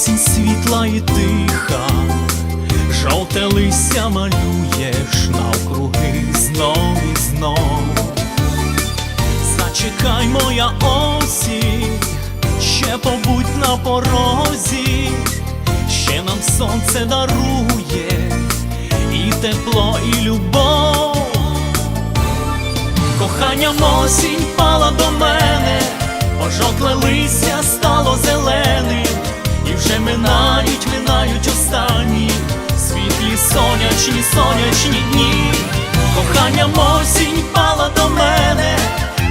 Осінь світла і тиха, жовте листя малюєш навкруги знов і знов. Зачекай, моя осінь, ще побудь на порозі, ще нам сонце дарує, і тепло, і любов. Коханням осінь пала до мене, пожовкле листя сонячні, сонячні дні. Коханням осінь пала до мене,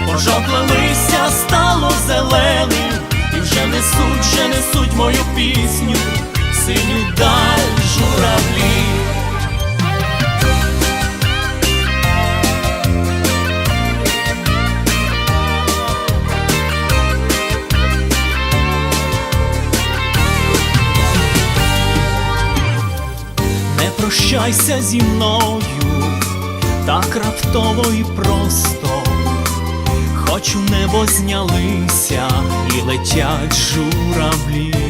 пожовкле листя стало зеленим, і вже несуть, вже несуть мою пісню, синю даль прощайся зі мною, так раптово і просто, хоч у небо знялися і летять журавлі.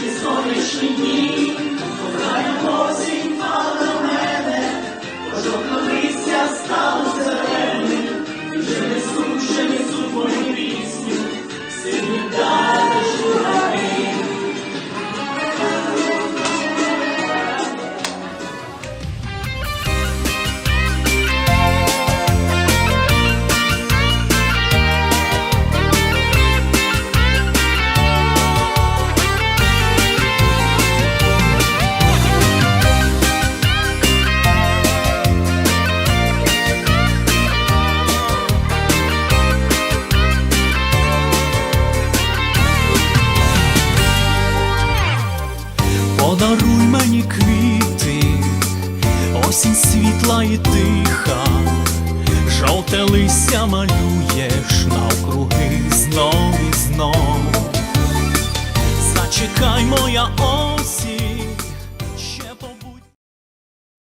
Сонячні, сонячні дні. Подаруй мені квіти, осінь світла і тиха, жовте листя малюєш навкруги знов і